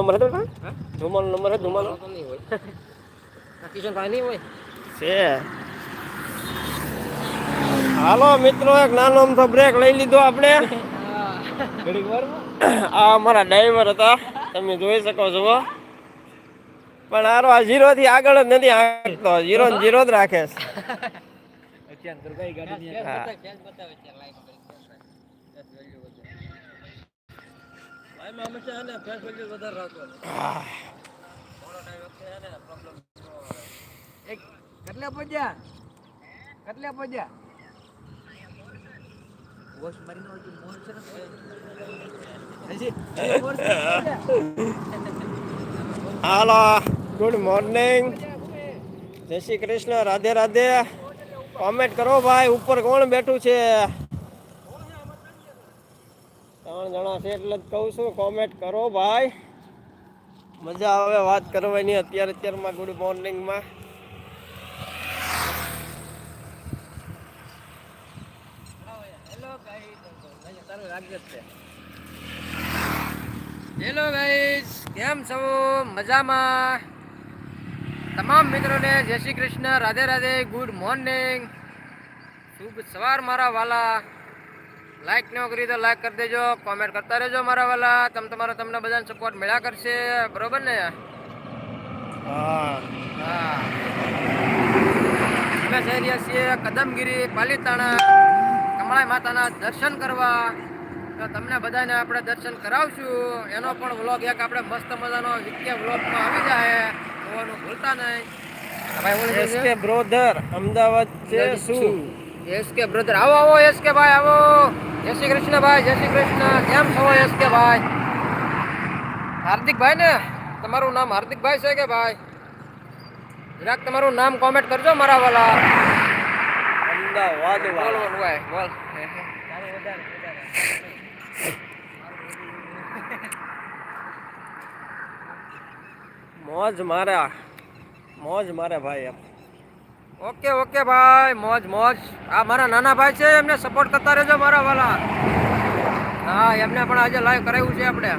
Number હતો હા? ધુમાનો number હતો ધુમાનો તો નહીં હોય. આ કિશનભાઈ નહીં હોય? છે. હાલો મિત્રો એક નાનો અમથો બ્રેક લઈ લીધો આપણે. આ અમારા ડ્રાઈવર હતા. તમે જોઈ શકો છો પણ આરો આ ઝીરો થી આગળ જ નથી આગળ ઝીરો ઝીરો જ રાખે છે અત્યારે તો કઈ ગાડી નહીં હા. લાઈમાં હંમેશા હે ને ફેસ વેલ્યુ વધારે રાખો આહ, થોડો ટાઈમ વખતે હે ને પ્રોબ્લેમ એક કેટલા પહોંચ્યા કેટલા પહોંચ્યા વોશ મારીને આવજો મોર છે ને હજી મોર છે ને? Hello good morning Jai Shri Krishna Radhe Radhe. Comment કરો ભાઈ ઉપર કોણ બેઠું છે? ત્રણ જણા છે એટલે જ કહું છું કોમેન્ટ કરો ભાઈ. મજા આવે વાત કરવાની અત્યારે અત્યારમાં ગુડ મોર્નિંગમાં. હેલો ગાઈસ કેમ છો? મજામાં? તમામ મિત્રોને જય શ્રી કૃષ્ણ. રાધે રાધે. Good morning. શુભ સવાર મારા વાલા. લાઈક ન કરી તો લાઈક કરી દેજો કોમેન્ટ કરતા રહેજો મારા વાલા. તમ તમારો તમને બધાને સપોર્ટ મળ્યા કરશે બરોબર ને? હા. હા. અમે જઈ રહ્યા છીએ કદમગીરી પાલીતાણા કમળાઈ માતાના દર્શન કરવા. તો તમને બધાને આપણે દર્શન કરાવશું. એનો પણ વ્લોગ એક આપણે મસ્ત મજાનો વિદ્યા વ્લોગમાં આવી જાય. જોવાનું ભૂલતા નહીં. ભાઈ એસ કે બ્રોધર અમદાવાદ છે શું? એસ કે બ્રધર આવો આવો એસકે ભાઈ આવો. જય શ્રી કૃષ્ણ ભાઈ જય શ્રી કૃષ્ણ. કેમ છો એસકે ભાઈ? હાર્દિકભાઈ ને? તમારું નામ હાર્દિકભાઈ છે કે ભાઈ? જરાક તમારું નામ કોમેન્ટ કરજો મારા વાલા. અમદાવાદ બોલ બોલ ભાઈ બોલ. મોજ મારા મોજ મારે ભાઈ એમ. ઓકે ઓકે ભાઈ મોજ મોજ. આ મારા નાના ભાઈ છે એમને સપોર્ટ કરતા રહેજો મારા વાલા. હા એમને પણ આજે લાઈવ કરાવ્યું છે આપણે.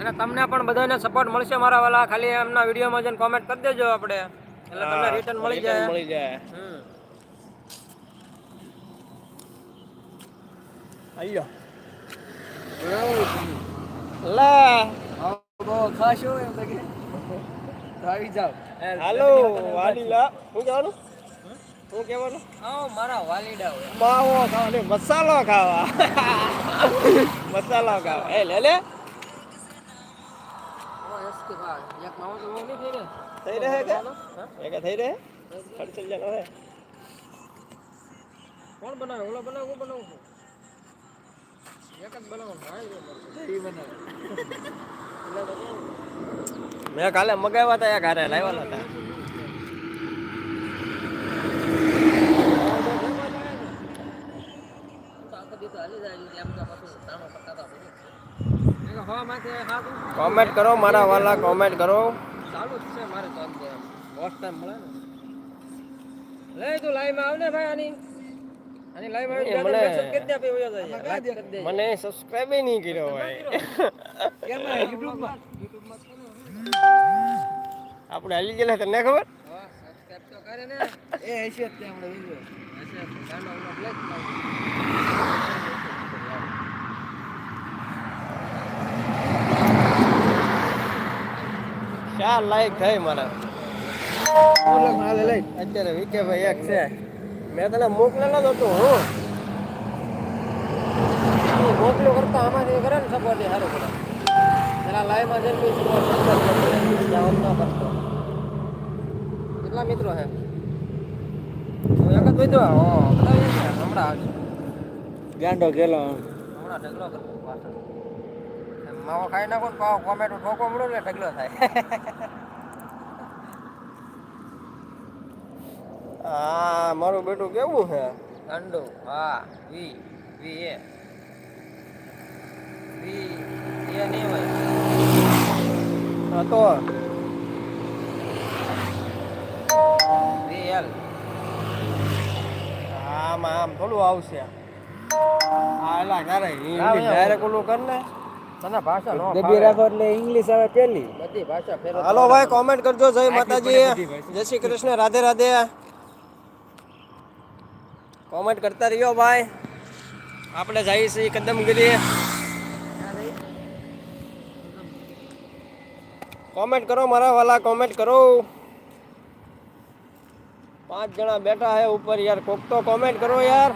અને તમને પણ બધાને સપોર્ટ મળશે મારા વાલા. ખાલી એમના વિડીયોમાં જઈને કોમેન્ટ કરી દેજો આપણે. એટલે તમને રિટર્ન મળી જાય. મળી જાય. હમ. આયો જાવ હાલો વાલીલા. શું કહેવાનું? શું કહેવાનું? આવો મારા વાલીડા હોય. માવો ખાવા મસાલો ખાવા. મસાલો ખાવા. એ લે લે. થઈ રહે કે? થઈ રહે? ખર્ચલ જનો હે કોણ બનાવે? ઓલો બનાવે હું બનાવું એક જ બનાવે. મેં કાલે મગાવ્યા હતા એક હારે લાવ્યા હતા કોમેન્ટ કરો, મારા વાલા કોમેન્ટ કરો. ચાલુ છે મારે તો વોચ ટાઈમ મળે ને. લે તું લાઈવમાં આવ ભાઈ આની આની લાઈવમાં એ આવી મને- મને સબસ્ક્રાઇબ નહીં કર્યો હોય આપણે હાલી ગયેલા તને ખબર? ચાર લાઈક થઈ મારા. અત્યારે વિકે ભાઈ એક છે. મેં તને મોકલેલો જ હતો હું. મોકલું કરતા આમાંથી કરે ને સપોર્ટ સારું કરે પેલા લાઈવમાં જઈને સપોર્ટ ન કરતો કેટલા મિત્રો હે એક જ વધ્યો હો હમણાં આવશે ગાંડો ગેલો. હમણાં ઢગલો કરતો માવો ખાઈ નાખો પાવો કોમેન્ટ ઠોકો મળો ને ઢગલો થાય. આ મારું બેટું કેવું છે? ઠંડુ. હા વી વી એ. વી એ નહીં હોય. હા તો વી એલ આમ આમ થોડું આવશે. આ એલા ક્યારે? ડાયરેક્ટ ઓલું કર ને તને ભાષા નો ડબ્બી રાખો એટલે ઇંગ્લિશ આવે પેલી. બધી ભાષા ફેરો હાલો ભાઈ કોમેન્ટ કરજો જય માતાજી. જય શ્રી કૃષ્ણ રાધે રાધે. કોમેન્ટ કરતા રહ્યો ભાઈ. આપણે જઈએ છીએ કદમગીરી કોમેન્ટ કરો મારા વાલા, કોમેન્ટ કરો. પાંચ જણા બેઠા હે ઉપર યાર, કોક તો કોમેન્ટ કરો યાર.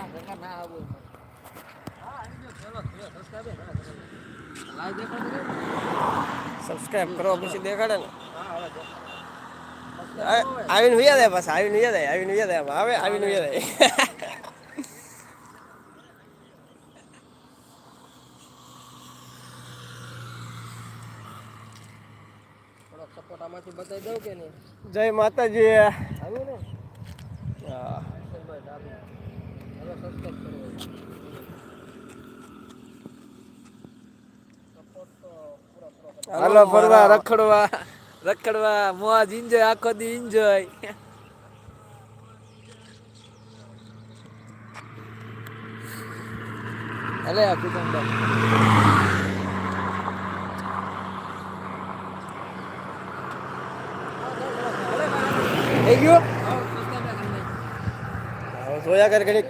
સબસ્ક્રાઇબ કરો, પછી દેખાડે ને. આવીને વિયા દે બસ, આવીને વિયા દે, આવીને વિયા દે આવે, આવીને વિયા દે થોડોક સપોર્ટ બતાવી દઉં કે નહીં? જય માતાજી. આવ્યું ને. હાલો ફરવા રખડવા રખડવા. મોજ એન્જોય આખો દી એન્જોય અલે કુટુંબ થઈ ગયું જોયા કર ઘડીક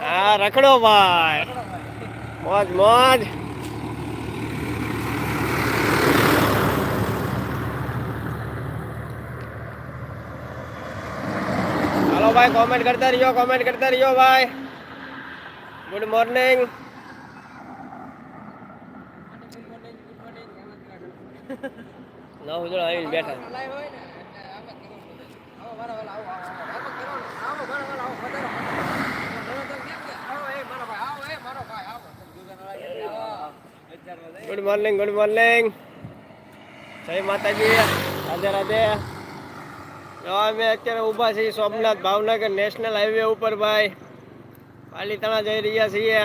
હા રખડો ભાઈ મોજ મોજ ભાઈ કોમેન્ટ કરતા રહ્યો કોમેન્ટ કરતા રહ્યો ભાઈ ગુડ મોર્નિંગ બેઠા ને એટલે આમ જ કરવું પડે. આવો મારા વાલા, આવો, આવો, આવો. આમ જ કરવાનું. આવો મારા વાલા, આવો, પધારો. તમે તો કેમ કે, આવો, એ મારો ભાઈ, આવો, એ મારો ભાઈ, આવો. તમે દુકાન વાળા કેમ કે, આવો. ગુડ મોર્નિંગ ગુડ મોર્નિંગ જય માતાજી રાધે રાધે અમે અત્યારે ઊભા છીએ સોમનાથ ભાવનગર નેશનલ હાઈવે ઉપર ભાઈ. પાલીતાણા જઈ રહ્યા છીએ.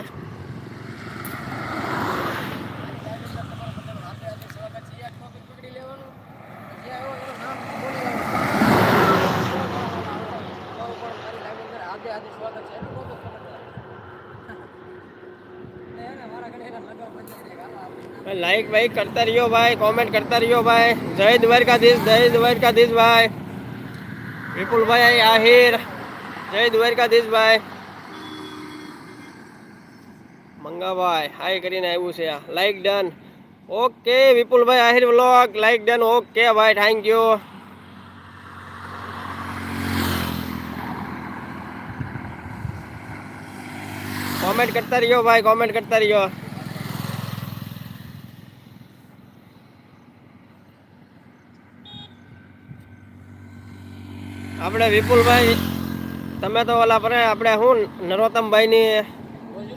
લાઈક ભાઈ કરતા રહ્યો ભાઈ. કોમેન્ટ કરતા રહ્યો ભાઈ. જય દ્વારકાધીશ જય દ્વારકાધીશ ભાઈ. વિપુલભાઈ આહિર જય દ્વારકાધીશ ભાઈ મંગાભાઈ હાય કરીને આવ્યું છે આ લાઈક ડન ઓકે વિપુલભાઈ Ahir vlog like done okay ભાઈ થેન્ક યુ કોમેન્ટ કરતા રહ્યો ભાઈ કોમેન્ટ કરતા રહ્યો આપણે વિપુલભાઈ તમે તો ઓલા પર આપણે શું નરોત્તમભાઈની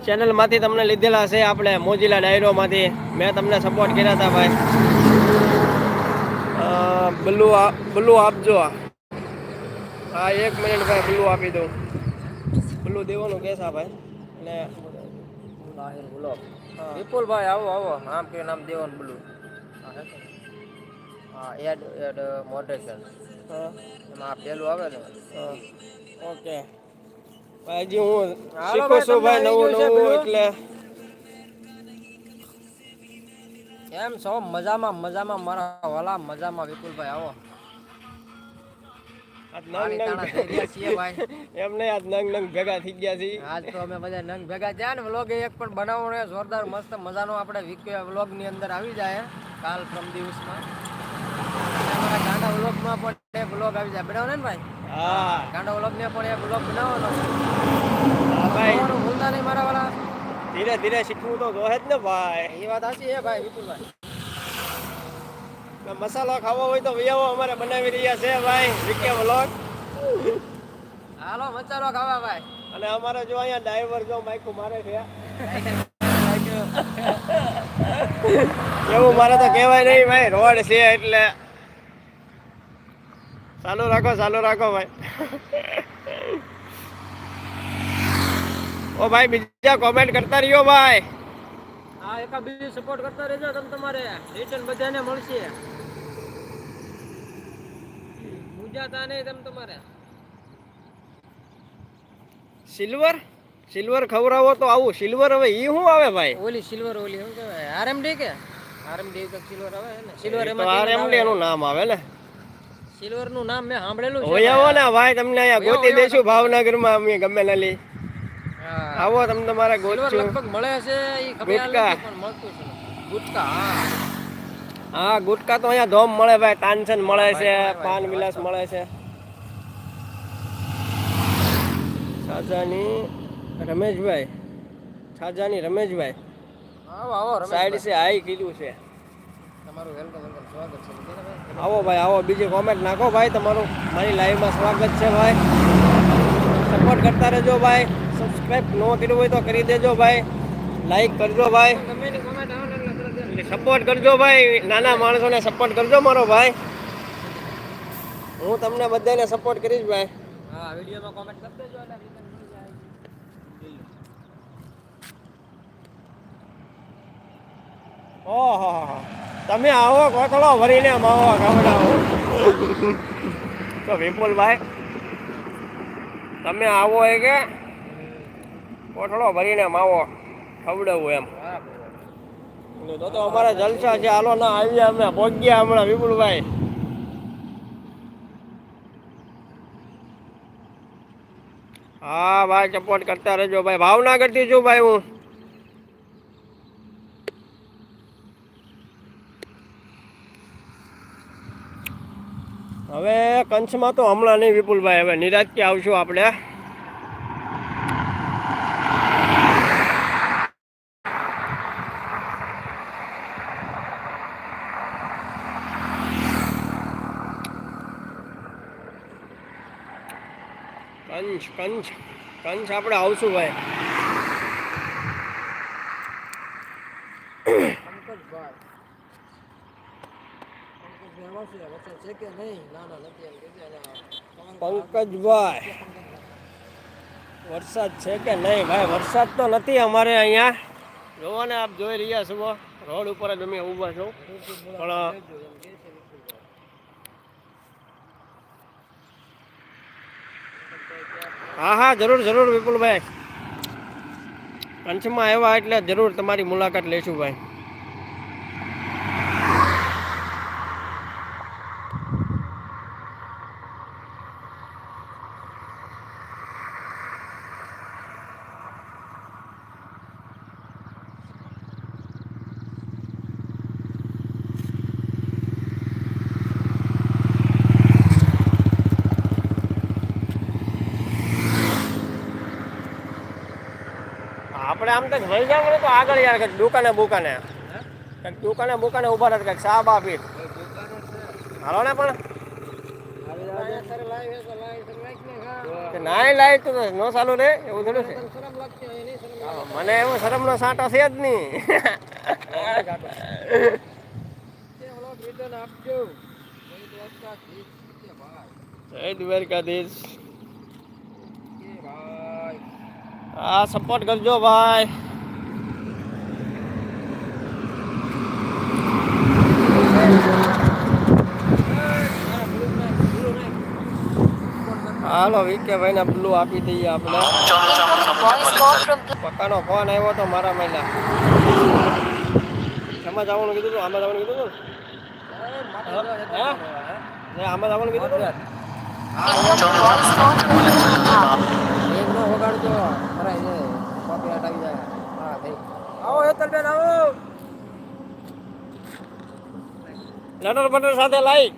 ચેનલમાંથી તમને લીધેલા છે આપણે મોજીલા ડાયરોમાંથી. મેં તમને સપોર્ટ કર્યા હતા ભાઈ. બ્લુ બ્લુ આપજો હા એક મિનિટ ભાઈ બ્લુ આપી દઉં. બ્લુ દેવાનું કેસા ભાઈ. અને. વિપુલભાઈ આવો આવો. આમ કે નામ દેવાનું બોલું હા એડ એડ મોડરેશન હા, એમાં પેલું આવે ને. હા. ઓકે હજી હું શીખું છું ભાઈ નવું નવું એટલે કેમ છો? મજામાં મજામાં મારા વાલા મજામાં વિપુલભાઈ આવો. એમ નહીં આજ નંગ નંગ ભેગા થઈ ગયા છે આજ તો અમે બધા નંગ ભેગા થયા ને વ્લોગ એક પણ બનાવવાનો જોરદાર મસ્ત મજાનો આપણે વીક વ્લોગની અંદર આવી જાય કાલ પ્રમ દિવસમાં. ગાંડા વ્લોગમાં પણ એ વ્લોગ આવી જાય. બનાવો ને ભાઈ? હા. ગાંડા વ્લોગ ને પણ એ વ્લોગ બનાવવાનો. હા ભાઈ. ભૂલતા નહીં મારા વાળા ધીરે ધીરે શીખવું તો જોહે જ ને ભાઈ. એ વાત સાચી છે ભાઈ વિપુલભાઈ. મસાલો ખાવો હોય તો વિયાવો અમારે બનાવી રહ્યા છે ભાઈ. વિકે વ્લોગ. હાલો મસાલો ખાવા ભાઈ. અને અમારે જો અહીંયા ડ્રાઈવર જો માઇકું મારે છે. એવું મારે તો કહેવાય નહીં ભાઈ રોડ છે એટલે ચાલુ રાખો ચાલુ રાખો ભાઈ. ઓ ભાઈ બીજા કોમેન્ટ કરતા રહ્યો ભાઈ. હા એકા બીજું સપોર્ટ કરતા રહેજો તમે તમારે. રિટર્ન બધાને મળશે. મુજાતા નહીં તમે તમારે. સિલ્વર સિલ્વર ખવરાવો તો આવું. સિલ્વર હવે ઈ શું આવે ભાઈ? ઓલી સિલ્વર ઓલી શું કહેવાય? આરએમડી કે? આરએમડી કે સિલ્વર આવે ને? સિલ્વર એમાં આરએમડી એનું નામ આવે ને. સિલ્વરનું નામ મેં સાંભળેલું છે. હોય આવો ને ભાઈ તમને અહીંયા ગોતી દેશું ભાવનગરમાં અમે ગમે નલી આવો તમે તમારે સિલ્વર લગભગ મળે છે ઈ ખબર. પણ મળતું છે ગુટકા હા. હા ગુટકા તો અહીંયા ધોમ મળે ભાઈ તાનસેન મળે છે પાન વિલાસ મળે છે. છાજાની રમેશભાઈ. છાજાની રમેશભાઈ. આવો આવો સાઈડ. છે હાઈ કીધું છે. તમારું વેલકમ વેલકમ. સ્વાગત છે. આવો ભાઈ આવો. બીજી કોમેન્ટ નાખો ભાઈ. તમારું મારી લાઈવમાં સ્વાગત છે ભાઈ. સપોર્ટ કરતા રહેજો ભાઈ. સબસ્ક્રાઈબ ન કર્યું હોય તો કરી દેજો ભાઈ. લાઈક કરજો ભાઈ. સપોર્ટ કરજો ભાઈ. નાના માણસોને સપોર્ટ કરજો મારો ભાઈ. હું તમને બધાને સપોર્ટ કરીશ ભાઈ. હા વિડીયોમાં કોમેન્ટ કરી દેજો એટલે return મળી જાય ઓહો તમે આવો કોથળો ભરીને માવો ખવડાવો તો વિપુલભાઈ તમે આવો એ કે? કોથળો ભરીને માવો ખવડાવું એમ. તો તો અમારા જલસા છે હાલો ના આવ્યા અમે પહોંચ્યા હમણાં વિપુલભાઈ. હા ભાઈ સપોર્ટ કરતા રહેજો ભાઈ. ભાવનગરથી છું ભાઈ હું. હવે કંચમાં તો હમણાં નહીં વિપુલભાઈ, હવે નિરાજથી આવશું આપણે. કંચ કંચ કંચ આપણે આવશું ભાઈ પંકજભાઈ. પંકજભાઈ આવશે. વચ્ચે છે કે નહીં? ના, ના, નથી એમ કહેજે. અને તમારું પંકજભાઈ વરસાદ છે કે નહીં ભાઈ? વરસાદ તો નથી અમારે અહીંયા. જોવો આપ જોઈ રહ્યા છો. રોડ ઉપર જ અમે ઊભા છો. પણ. હા હા, જરૂર જરૂર, વિપુલભાઈ. પંચમાં આવ્યા એટલે જરૂર તમારી મુલાકાત લઈશું ભાઈ. આપણે આમ તો ને આગળ યાર કંઈક દુકાને બુકાને કંઈક દુકાને બુકાને ઊભા રહે કંઈક સાબ આપી હાલો ને પણ ને નાય લાય તો નો ચાલુ રે, એવું થોડું શરમ શરમ. મને એવો શરમનો સાંટો છે જ નહીં જય દ્વારકાધીશ. કે ભાઈ. જય દ્વારકાધીશ કે ભાઈ. હા સપોર્ટ કરજો ભાઈ. હાલો, વિકે ભાઈ ને બ્લુ આપી દઈએ આપણે. પક્કાનો ફોન આવ્યો તો મારા મહિલા. એમાં જવાનું કીધું હતું આમાં જવાનું કીધું? ને આમાં જવાનું કીધું હતું જાય. કોપીરાઇટ આવી જાય. હા થઈ. આવો હેતલબેન આવો. લટર બટર સાથે લાઈક.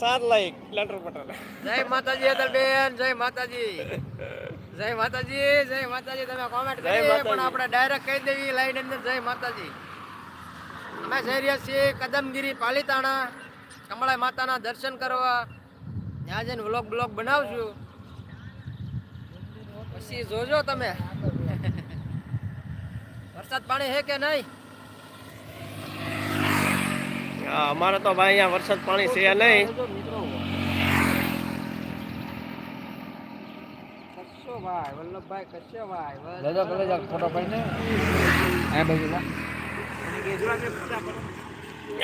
સાત લાઈક. લટર બટર. જય માતાજી હેતલબેન. જય માતાજી. જય માતાજી જય માતાજી. તમે કોમેન્ટ કરી પણ આપણે ડાયરેક્ટ કહી દેવી લાઈન અંદર જય માતાજી. અમે જઈ રહ્યા છીએ કદમગીરી પાલીતાણા. કમળા માતાના દર્શન કરવા. ત્યાં જઈને વ્લોગ બ્લોગ બનાવશું પછી જોજો તમે. વરસાદ પાણી હે કે નહીં? અમારે તો ભાઈ અહીંયા વરસાદ પાણી છે નહીં. ભાઈ વલ્લભભાઈ કશ્યપભાઈ લેજો પેલે ફોટો પાડીને. આ બાજુ લા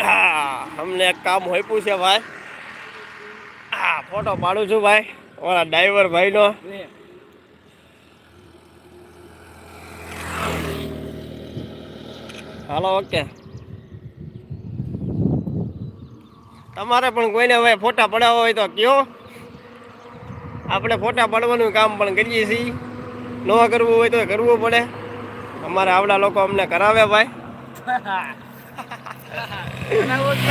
હા અમને એક કામ હોઈપું છે ભાઈ. હા ફોટો પાડું છું ભાઈ અમારા ડ્રાઈવર ભાઈનો. Hello okay. તમારે પણ કોઈને હવે ફોટા પડાવવા હોય તો કયો. આપણે ફોટા પાડવાનું કામ પણ કરીએ છીએ. ન કરવું હોય તો કરવું પડે. અમારે આવડા લોકો અમને કરાવે ભાઈ. બનાવો જ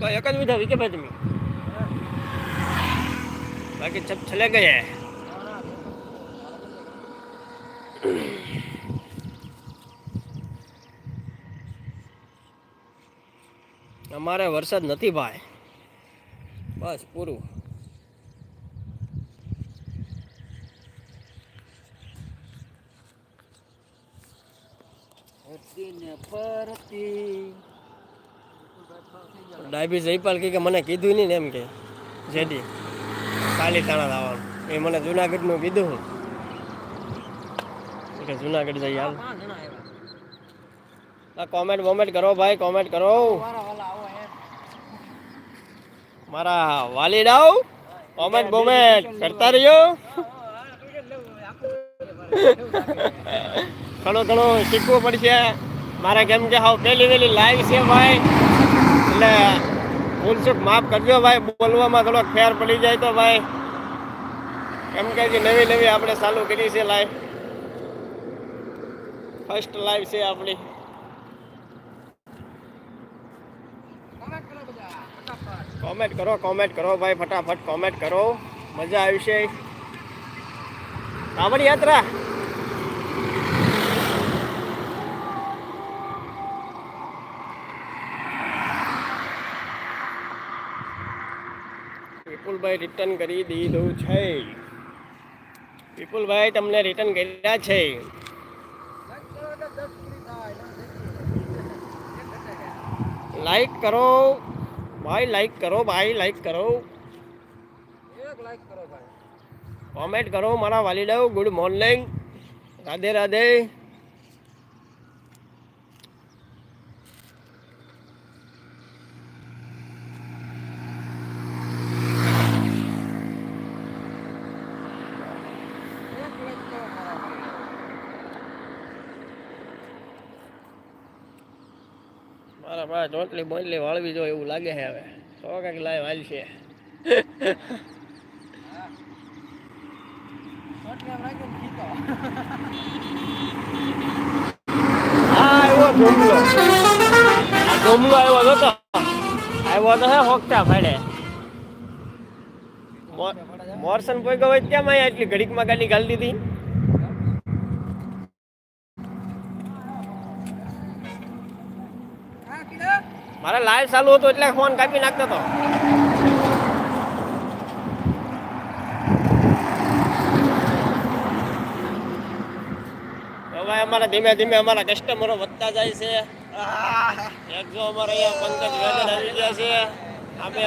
तो एक धवी के बाद में बाकी सब चले गए। हमारे वरसाद नहीं भाई बस पूरु। ने परती। ડાયબી જયપાલ કહે કે મને કીધું નહીં ને એમ કે જેડી પાલીતાણા લાવવાનું. એ મને જુનાગઢનું કીધું કે જુનાગઢ જઈ હાલ. કોમેન્ટ વોમેન્ટ કરો ભાઈ કોમેન્ટ કરો. મારા વાલીડાઓ કોમેન્ટ બોમેન્ટ. કરતા રહ્યો ઘણું ઘણું શીખવું પડશે. મારે કેમ કે હાવ પહેલી વહેલી લાઈવ છે ભાઈ. એટલે ભૂલ ચૂક માફ કરજો ભાઈ, બોલવામાં થોડોક ફેર પડી જાય તો ભાઈ. એમ કે નવી નવી આપણે ચાલુ કરી છે લાઈવ ફર્સ્ટ લાઈવ છે આપણી. કોમેન્ટ કરો કોમેન્ટ કરો ભાઈ, ફટાફટ કોમેન્ટ કરો. મજા આવશે. કાવડ યાત્રા. વિપુલભાઈ રિટર્ન કરી દીધું છે. વિપુલભાઈ, તમને રિટર્ન કર્યા છે. લાઈક કરો. ભાઈ લાઈક કરો, ભાઈ લાઈક કરો. કોમેન્ટ કરો, મારા વાલીડાઓ ગુડ મોર્નિંગ રાધે રાધે. પાસે ચોટલી બોટલી વાળવી જોઈએ એવું લાગે છે હવે. સો કંઈક લાઈવ હાલ છે. હા આવ્યો હતો આવ્યો તો હે હોકતા ફાડે મોરસન કોઈ ગયો કેમ અહીંયા એટલી ઘડીકમાં ગાડી ગાલી દીધી હા, કીધા? મારે લાઈવ ચાલુ હતું એટલે ફોન કાપી નાખતો હતો. હવે અમારા ધીમે ધીમે અમારા કસ્ટમરો વધતા જાય છે. એક જો અમારે અહીંયા પંકજ વેગન આવી ગયા છે. અમે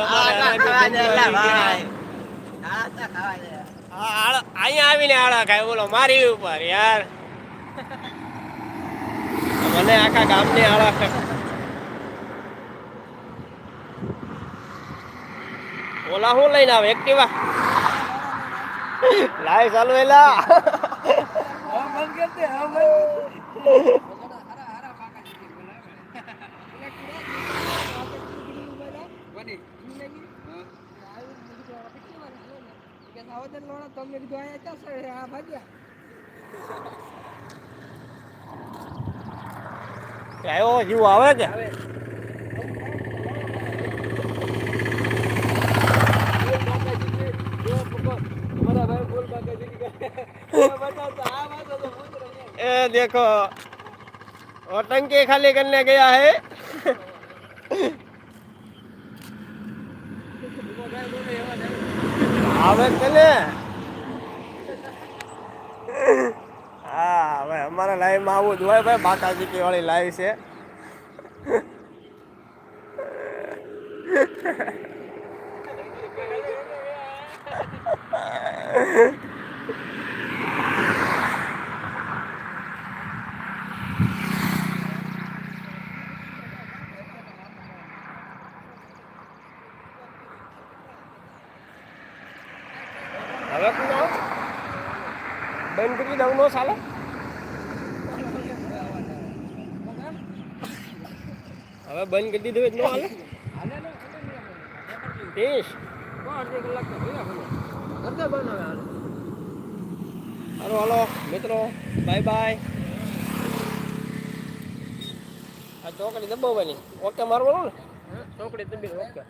અહીંયા આવીને આળા ખાય બોલો મારી ઉપર યાર. મને આખા ગામની આળા ખાય ઓલા હું લઈને આવે એક્ટિવા લાઈવ ચાલુ એલા હા બંધ કર દે હા બંધ હારા, હારા પાકા જીતી બોલા હવે. પેલા કીધા, આપણે કીધું બોલા. વળી, ઈ લાગી? આવ્યું, મેં કીધું, હવે કેટલી વાર થયો ને? કે સાવધાન લોણા, તો મેં કીધું, અહીંયા ક્યાં છે? આ ભાગ્યા. આવ્યો જીવ આવે કે ए, देखो वो टंकी खाली करने गया है। हाँ, हमारा लाइव में आव भाई माता जी की वाली लाइव से। બંધ કરી દીધું જ ન હાલે? ત્રીસ હાલો હાલો. મિત્રો, બાય બાય. આ ચોકડી દબાવવાની. ઓકે મારવાનું ને. ચોકડી દબી ઓકે.